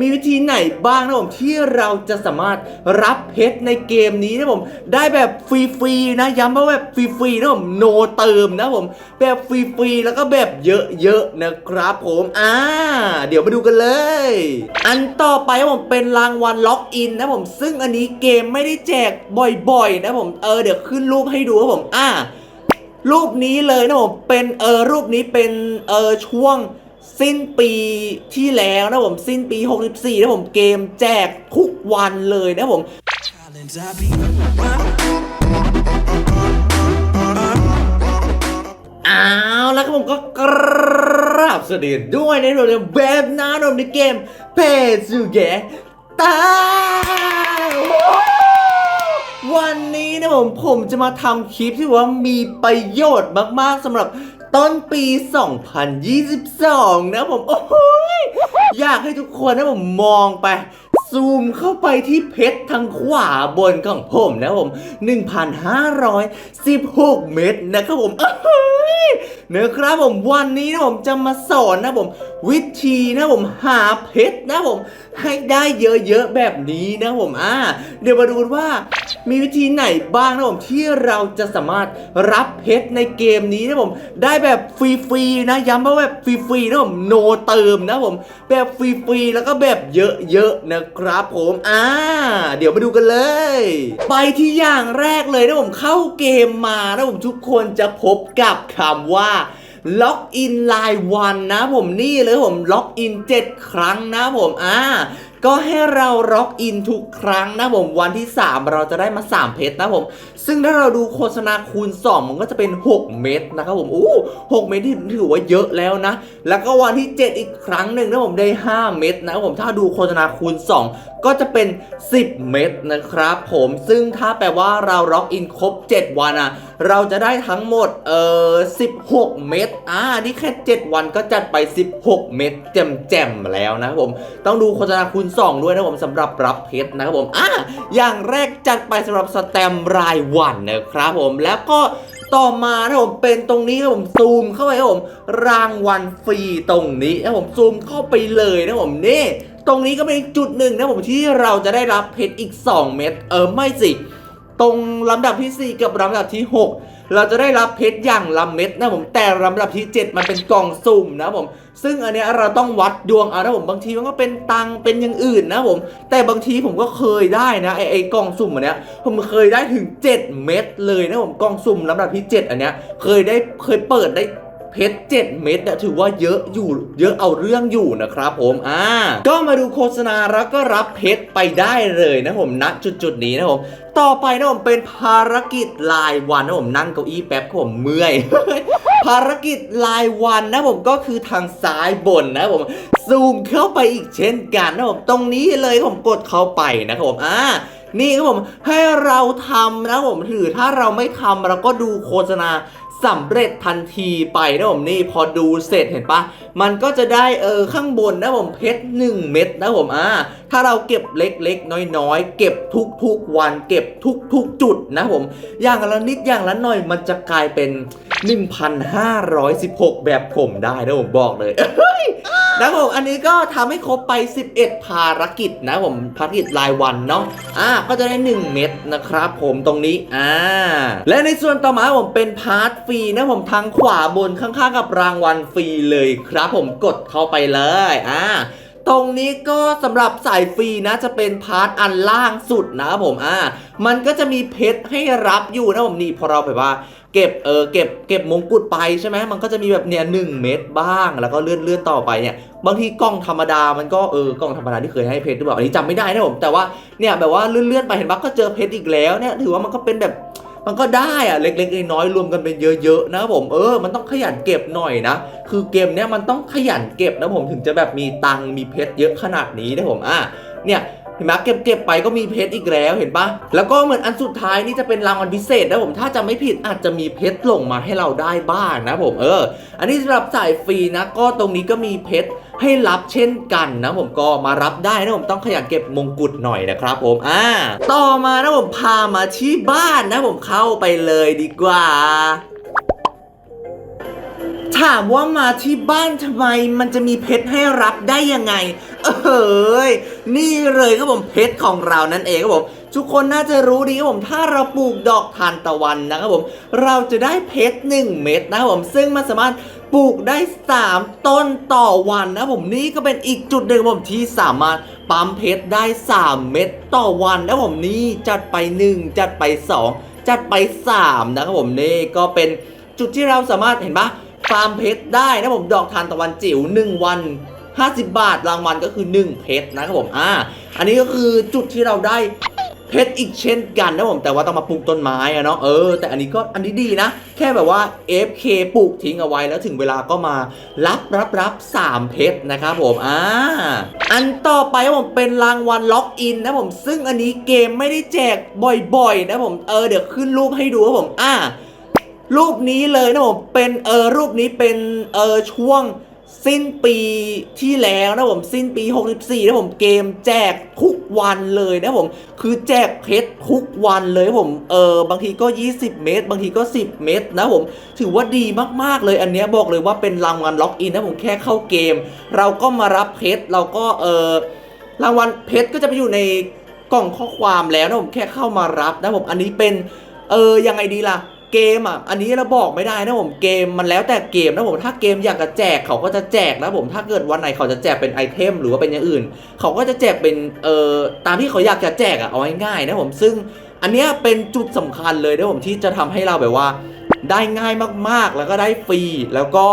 มีวิธีไหนบ้างนะผมที่เราจะสามารถรับเพชรในเกมนี้นะผมได้แบบฟรีๆนะย้ำว่าแบบฟรีๆนะผมโนเติมนะผมแบบฟรีๆแล้วก็แบบเยอะๆนะครับผมอ่าเดี๋ยวมาดูกันเลย อันต่อไปนะผมเป็นรางวัลล็อกอินนะผมซึ่งอันนี้เกมไม่ได้แจกบ่อยๆ นะผมเออเดี๋ยวขึ้นรูปให้ดูครับผมอ่ารูปนี้เลยนะผมเป็นเออรูปนี้เป็นเออช่วง สิ้นปีที่แล้วนะผมสิ้นปี 64 นะผมเกมแจกทุกวันเลยนะผมอ้าวแล้วผมก็กราบสวัสดีด้วยในโรงเรียนแบบน้านมในเกมเพจูแกตาวันนี้นะผมผมจะมาทำคลิปที่ว่ามีประโยชน์มากๆสำหรับ ต้นปี 2022 นะผม โอ้ยอยากให้ทุกคนนะผมมองไป ซูมเข้าไปที่เพชรทางขวาบนของผมนะผม 1,516 เม็ดนะครับผมเอ้ยนะครับผมวันนี้นะผมจะมาสอนนะผม วิธีนะผมหาเพชรนะผม ให้ได้เยอะๆแบบนี้นะผมอ่าเดี๋ยวมาดูว่ามีวิธีไหนบ้างนะผมที่เราจะสามารถรับเพชรในเกมนี้นะผม ได้แบบฟรีๆนะย้ำว่าแบบฟรีๆนะผมโนเติมนะผม แบบฟรีๆแล้วก็แบบเยอะๆนะครับครับผมอ่าเดี๋ยวมาดูกันเลย ไปที่อย่างแรกเลยนะผมเข้าเกมมานะผมทุกคนจะพบกับคำว่าล็อกอินไลน์วันนะผมนี่เลยผมล็อกอิน 7 ครั้งนะผมอ่า ก็ให้เราล็อกอินทุกครั้งนะผมวันที่ 3 เราจะได้มา 3 เพชรนะผม ซึ่งถ้าเราดูโฆษณาคูณ 2 มันก็จะเป็น 6 เม็ดนะครับผมอู้หเม็ดที่ถือว่าเยอะแล้วนะ แล้วก็วันที่ 7 อีกครั้งหนึ่งนะผมได้ 5 เม็ดนะครับผมถ้าดูโฆษณาคูณ 2 ก็จะเป็น 10 เม็ดนะครับผมซึ่งถ้าแปลว่าเราล็อกอินครบ 7 วันอะ เราจะได้ทั้งหมดเอ่อ16 เม็ดอ่านี่แค่ 7 วันก็จัดไป 16 เม็ดแจ่มๆแล้วนะครับผม ต้องดูโฆษณาคูณ 2 ด้วยนะผมสำหรับรับเพชรนะครับผมอ่าอย่างแรกจัดไปสำหรับสแตมรายวันนะครับผมแล้วก็ต่อมานะผมเป็นตรงนี้นะผมซูมเข้าไปนะผมรางวัลฟรีตรงนี้นะผมซูมเข้าไปเลยนะผมนี่ ตรงนี้ก็เป็นจุดหนึ่งนะผมที่เราจะได้รับเพชรอีก 2 เม็ดเออไม่สิ ตรงลำดับที่ 4 กับลำดับที่ 6 เราจะได้รับเพชรอย่างละเม็ดนะผมแต่ลำดับที่ 7 มันเป็นกล่องสุ่มนะผม ซึ่งอันเนี้ยเราต้องวัดดวงเอานะผมบางทีมันก็เป็นตังเป็นอย่างอื่นนะผม แต่บางทีผมก็เคยได้นะไอไอกล่องสุ่มอันเนี้ยผมเคยได้ถึง 7 เม็ดเลยนะผมกล่องสุ่มลำดับที่ 7 อันเนี้ยเคยได้เคยเปิดได้ เพชร7เม็ดเนี่ยถือว่าเยอะอยู่เยอะเอาเรื่องอยู่นะครับผมอ่าก็มาดูโฆษณาแล้วก็รับเพชรไปได้เลยนะผมณจุดจุดๆนี้นะผมต่อไปนะผมเป็นภารกิจรายวันนะผมนั่งเก้าอี้แป๊บผมเมื่อย ภารกิจรายวันนะผมก็คือทางซ้ายบนนะผมซูมเข้าไปอีกเช่นกันนะผมตรงนี้เลยผมกดเข้าไปนะครับผมอ่า นี่ครับผมให้เราทำนะผมถือถ้าเราไม่ทำเราก็ดูโฆษณาสำเร็จทันทีไปนะผมนี่พอดูเสร็จเห็นปะมันก็จะได้เออข้างบนนะผมเพชรหนึ่งเม็ดนะผมอ่าถ้าเราเก็บเล็กๆ น้อยๆ เก็บทุกๆวัน เก็บทุกๆจุดนะผม อย่างละนิดอย่างละหน่อยมันจะกลายเป็น 1,516 แบบผมได้นะผมบอกเลย นะผมอันนี้ก็ทำให้ครบไป 11 ภารกิจนะผมภารกิจรายวันเนาะอ่าก็จะได้ 1 เม็ดนะครับผมตรงนี้อ่าและในส่วนต่อมาผมเป็นพาร์ทฟรีนะผมทางขวาบนข้างๆกับรางวัลฟรีเลยครับผมกดเข้าไปเลยอ่า ตรงนี้ก็สำหรับสายฟรีนะจะเป็นพาร์ทอันล่างสุดนะครับผมอ่ามันก็จะมีเพชรให้รับอยู่นะผมนี่พอเราแบบว่า เก็บเออเก็บเก็บมงกุฎไปใช่ไหมมันก็จะมีแบบเนี่ยหนึ่งเม็ดบ้างแล้วก็เลื่อนเลื่อนต่อไปเนี่ยบางทีกล้องธรรมดามันก็เออกล้องธรรมดาที่เคยให้เพชรหรือเปล่าอันนี้จำไม่ได้นะผมแต่ว่าเนี่ยแบบว่าเลื่อนเลื่อนไปเห็นปะก็เจอเพชรอีกแล้วเนี่ยถือว่ามันก็เป็นแบบ มันก็ได้อะเล็กๆน้อยๆรวมกันเป็นเยอะๆนะครับผมเออ มันต้องขยันเก็บหน่อยนะ คือเกมเนี้ยมันต้องขยันเก็บนะผมถึงจะแบบมีตังมีเพชรเยอะขนาดนี้นะผมอะเนี่ยเห็นไหมเก็บเก็บไปก็มีเพชรอีกแล้วเห็นปะแล้วก็เหมือนอันสุดท้ายนี่จะเป็นรางวัลพิเศษนะผมถ้าจะไม่ผิดอาจจะมีเพชรหลงมาให้เราได้บ้างนะผมเออ อันนี้สำหรับสายฟรีนะก็ตรงนี้ก็มีเพชร ให้รับเช่นกันนะผมก็มารับได้นะผมต้องขยันเก็บมงกุฎหน่อยนะครับผมอ่าต่อมานะผมพามาที่บ้านนะผมเข้าไปเลยดีกว่าถามว่ามาที่บ้านทำไมมันจะมีเพชรให้รับได้ยังไง เอ้ยนี่เลยครับผมเพชรของเรานั่นเองครับผมทุกคนน่าจะรู้ดีครับผมถ้าเราปลูกดอกทานตะวันนะครับผม เราจะได้เพชร1เม็ดนะครับผม ซึ่งมันสามารถ ปลูกได้ 3 ต้นต่อวันนะผมนี่ก็เป็นอีกจุดหนึ่งผมที่สามารถปั๊มเพชรได้ 3 เม็ดต่อวันนะผมนี่จัดไป 1 จัดไป 2 จัดไป 3 นะครับผมนี่ก็เป็นจุดที่เราสามารถเห็นปะฟาร์มเพชรได้นะผมดอกทานตะวันจิ๋ว1 วัน 50 บาทรางวัลก็คือ 1 เพชรนะครับผมอ่าอันนี้ก็คือจุดที่เราได้ เพชรอีกเช่นกันนะผมแต่ว่าต้องมาปลูกต้นไม้อะเนาะเออแต่อันนี้ก็อันนี้ดีนะ แค่แบบว่า FK ปลูกทิ้งเอาไว้แล้วถึงเวลาก็มารับรับรับ3เพชรนะครับผมอ่าอันต่อไปผมเป็นรางวัลล็อกอินนะผมซึ่งอันนี้เกมไม่ได้แจกบ่อยๆ นะผมเออเดี๋ยวขึ้นรูปให้ดูครับผมอ่ารูปนี้เลยนะผมเป็นเออรูปนี้เป็นเออช่วง สิ้นปีที่แล้วนะผมสิ้นปี 64นะผมเกมแจกทุกวันเลยนะผมคือแจกเพชรทุกวันเลยนะผมเออบางทีก็ 20 เมตร บางทีก็ 10 เมตรนะผมถือว่าดีมากๆเลยอันนี้บอกเลยว่าเป็นรางวัลล็อกอินนะผมแค่เข้าเกม เราก็มารับเพชรเราก็เออรางวัลเพชรก็จะไปอยู่ในกล่องข้อความแล้วนะผมแค่เข้ามารับนะผมอันนี้เป็นเออยังไงดีล่ะ เกมอะ อันนี้เราบอกไม่ได้นะผมเกมมันแล้วแต่เกมนะผมถ้าเกมอยากจะแจกเขาก็จะแจกนะผมถ้าเกิดวันไหนเขาจะแจกเป็นไอเทมหรือว่าเป็นอย่างอื่น เขาก็จะแจกเป็นเอ่อตามที่เขาอยากจะแจกอะเอาง่ายๆนะผมซึ่งอันเนี้ยเป็นจุดสำคัญเลยนะผมที่จะทำให้เราแบบว่า ได้ง่ายมากๆ แล้วก็ได้ฟรีแล้วก็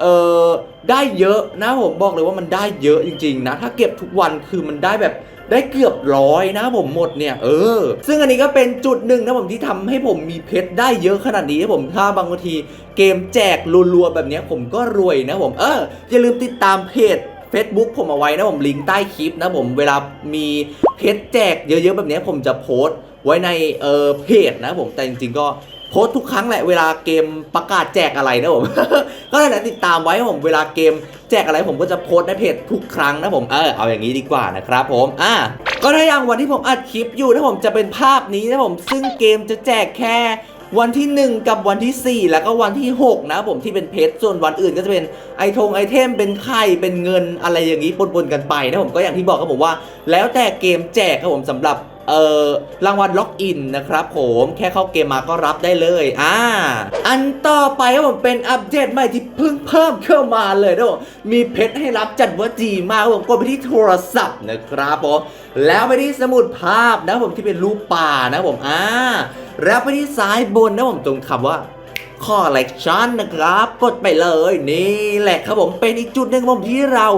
เออได้เยอะนะผมบอกเลยว่ามันได้เยอะจริง ๆ นะ ถ้าเก็บทุกวันคือมันได้แบบ ได้เกือบร้อยนะผมหมดเนี่ยเออ ซึ่งอันนี้ก็เป็นจุดหนึ่งนะผมที่ทำให้ผมมีเพชรได้เยอะขนาดนี้นะผมถ้าบางทีเกมแจกรัวๆแบบนี้ผมก็รวยนะผมเอออย่าลืมติดตามเพจ Facebook ผมเอาไว้นะผมลิงก์ใต้คลิปนะผมเวลามีเพจแจกเยอะๆแบบนี้ผมจะโพสต์ไว้ในเออเพจนะผมแต่จริงๆก็ พสทุกครั้งแหละเวลาเกมประกาศแจกอะไรนะผม ก็นั่นแหละติดตามไว้ผมเวลาเกมแจกอะไรผมก็จะโพสในเพจทุกครั้งนะผมเออเอาอย่างนี้ดีกว่านะครับผมอะก็ถ้าอย่างวันที่ผมอัดคลิปอยู่นะผมจะเป็นภาพนี้นะผมซึ่งเกมจะแจกแค่วันที่ 1 กับวันที่ 4 แล้วก็วันที่ 6 นะผมที่เป็นเพชรส่วนวันอื่นก็จะเป็นไอทงไอเทมเป็นไข่เป็นเงินอะไรอย่างนี้ปนๆกันไปนะผมก็อย่างที่บอกครับผมว่า แล้วแต่เกมแจกครับผมสำหรับ เอ่อรางวัลล็อกอินนะครับผมแค่เข้าเกมมาก็รับได้เลยอ่าอันต่อไปครับผมเป็นอัปเดตใหม่ที่เพิ่งเพิ่มเข้ามาเลยนะผมมีเพชรให้รับจัดว่าจีมากับผมกดไปที่โทรศัพท์นะครับผมแล้วไปที่สมุดภาพนะผมที่เป็นรูปป่านะผมอ่าแล้วไปที่ซ้ายบนนะผมตรงคำว่า คอลเลกชันนะครับ กดไปเลยนี่แหละครับผมเป็นอีกจุดหนึ่งผมที่เรา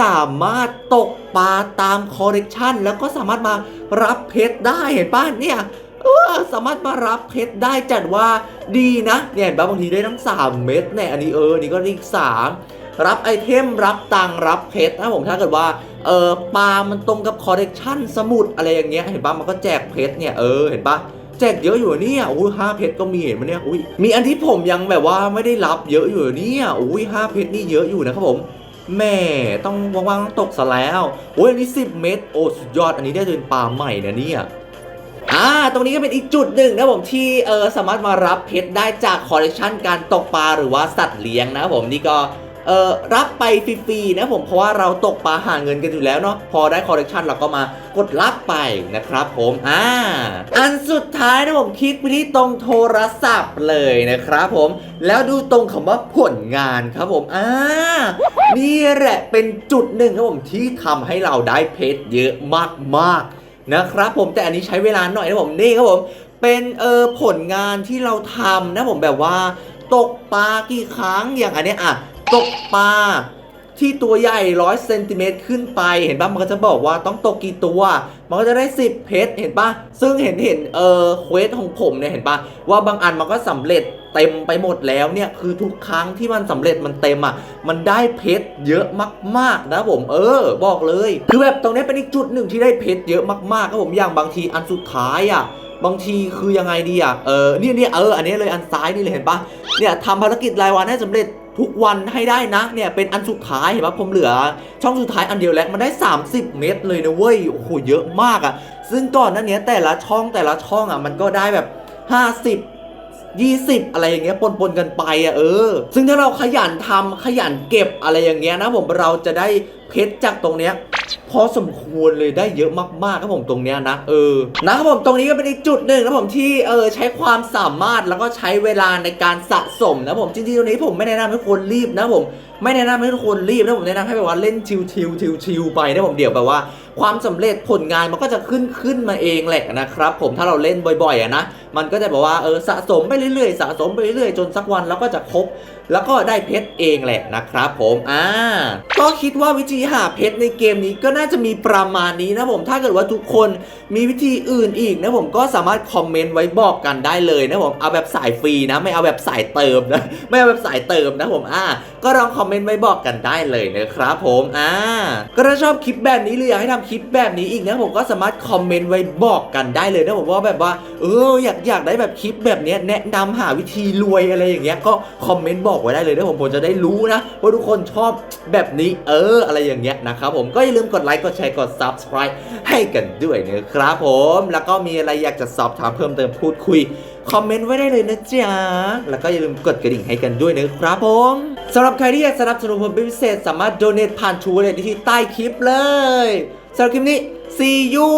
สามารถตกปลาตามคอลเลกชันแล้วก็สามารถมารับเพชรได้เห็นป่ะเนี่ยเออสามารถมารับเพชรได้จัดว่าดีนะเนี่ยบางทีได้ทั้ง 3 เม็ดเนี่ยอันนี้เออนี่ก็อีก3รับไอเทมรับตังรับเพชรนะผมถ้าเกิดว่าเออปลามันตรงกับคอลเลกชันสมุดอะไรอย่างเงี้ยเห็นป่ะมันก็แจกเพชรเนี่ยเออเห็นป่ะ แจกเยอะอยู่เนี่ยอุ้ยห้าเพชรก็มีเห็นไหมเนี่ยอุ้ยมีอันที่ผมยังแบบว่าไม่ได้รับเยอะอยู่เนี่ยอุ้ยห้าเพชรนี่เยอะอยู่นะครับผมแม่ต้องว่างๆตกซะแล้วโอ้ยอันนี้สิบเม็ดโอ้สุดยอดอันนี้ได้เป็นปลาใหม่นะเนี่ยอ่าตรงนี้ก็เป็นอีกจุดหนึ่งนะผมที่เออสามารถมารับเพชรได้จากคอลเลคชันการตกปลาหรือว่าสัตว์เลี้ยงนะครับผมนี่ก็ เอ่อรับไปฟรีๆนะผมเพราะว่าเราตกปลาหาเงินกันอยู่แล้วเนาะพอได้คอลเลกชันเราก็มากดรับไปนะครับผมอ่าอันสุดท้ายนะผมคลิกไปที่ตรงโทรศัพท์เลยนะครับผม แล้วดูตรงคำว่าผลงานครับผมอ่านี่แหละเป็นจุดหนึ่งครับผมที่ทำให้เราได้เพชรเยอะมากๆนะครับผมแต่อันนี้ใช้เวลาหน่อยนะผมนี่ครับผมเป็นเออผลงานที่เราทำนะผมแบบว่าตกปลากี่ครั้งอย่างอันเนี้ยอะ ตกปลาที่ตัวใหญ่ร้อยเซนติเมตรขึ้นไปเห็นปะมันก็จะบอกว่าต้องตกกี่ตัว มันก็จะได้ 10 เพชรเห็นปะซึ่งเห็นเห็นเออเควสของผมเนี่ยเห็นปะว่าบางอันมันก็สำเร็จเต็มไปหมดแล้วเนี่ยคือทุกครั้งที่มันสำเร็จมันเต็มอะมันได้เพชรเยอะมากๆนะผมเออ บอกเลย คือแบบตรงนี้เป็นอีกจุดหนึ่งที่ได้เพชรเยอะมากๆครับผมอย่างบางทีอันสุดท้ายอะบางทีคือยังไงดีอะเออเนี่ยเนี่ยเอออันนี้เลยอันซ้ายนี่เลยเห็นปะเนี่ยทำภารกิจรายวันให้สำเร็จ ทุกวันให้ได้นะเนี่ยเป็นอันสุดท้ายเห็นปะผมเหลือ ช่องสุดท้ายอันเดียวแล้วมันได้ 30 เม็ดเลยนะเว้ยโอ้โหเยอะมากอะ ซึ่งก่อนหนั้นเนี้ยแต่ละช่องแต่ละช่องอะมันก็ได้แบบ 50 20 อะไรอย่างเงี้ยปนปนกันไปอะเออ ซึ่งถ้าเราขยันทำขยันเก็บอะไรอย่างเงี้ยนะผมเราจะได้เพชรจากตรงเนี้ย พอสมควรเลยได้เยอะมากๆครับผมตรงเนี้ยนะเออนะครับผมตรงนี้ก็เป็นอีกจุดหนึ่งนะผมที่เออใช้ความสามารถแล้วก็ใช้เวลาในการสะสมนะผมจริงๆตรงนี้ผมไม่แนะนำให้คนรีบนะผมไม่แนะนำให้ทุกคนรีบนะผมแนะนำให้แบบว่าเล่นชิวๆชิวๆไปนะผมเดี๋ยวแบบว่า ความสำเร็จผลงานมันก็จะขึ้นขึ้นมาเองแหละนะครับผมถ้าเราเล่นบ่อยๆอะนะมันก็จะแบบว่าเออสะสมไปเรื่อยๆ สะสมไปเรื่อยๆจนสักวันเราก็จะครบ แล้วก็ได้เพชรเองแหละนะครับผมอ่าก็คิดว่าวิธีหาเพชรในเกมนี้ก็น่าจะมีประมาณนี้นะผมถ้าเกิดว่าทุกคนมีวิธีอื่นอีกนะผมก็สามารถคอมเมนต์ไว้บอกกันได้เลยนะผมเอาแบบสายฟรีนะ ไม่เอาแบบสายเติมนะไม่เอาแบบสายเติมนะผมอ่าก็ลองคอมเมนต์ไว้บอกกันได้เลยนะครับผมอ่าก็ถ้าชอบคลิปแบบนี้หรืออยากให้ทำคลิปแบบนี้อีกนะผมก็สามารถคอมเมนต์ไว้บอกกันได้เลยนะผมว่าแบบว่าเอออยากอยากได้แบบคลิปแบบนี้แนะนำหาวิธีรวยอะไรอย่างเงี้ยก็คอมเมนต์บอกไว้ได้เลยนะผมผมจะได้รู้นะ ว่าทุกคนชอบแบบนี้เอออะไรอย่างเงี้ยนะครับผมก็อย่าลืมกดไลค์กดแชร์กด subscribe ให้กันด้วยนะครับผมแล้วก็มีอะไรอยากจะสอบถามเพิ่มเติมพูดคุยคอมเมนต์ไว้ได้เลยนะจ๊ะ แล้วก็อย่าลืมกดกระดิ่งให้กันด้วยนะครับผมสำหรับใครที่อยากสนับสนุนผมเป็นพิเศษ สามารถโดเน a ผ่านชูเลยที่ใต้คลิปเลยสำหรับคลิปนี้ see you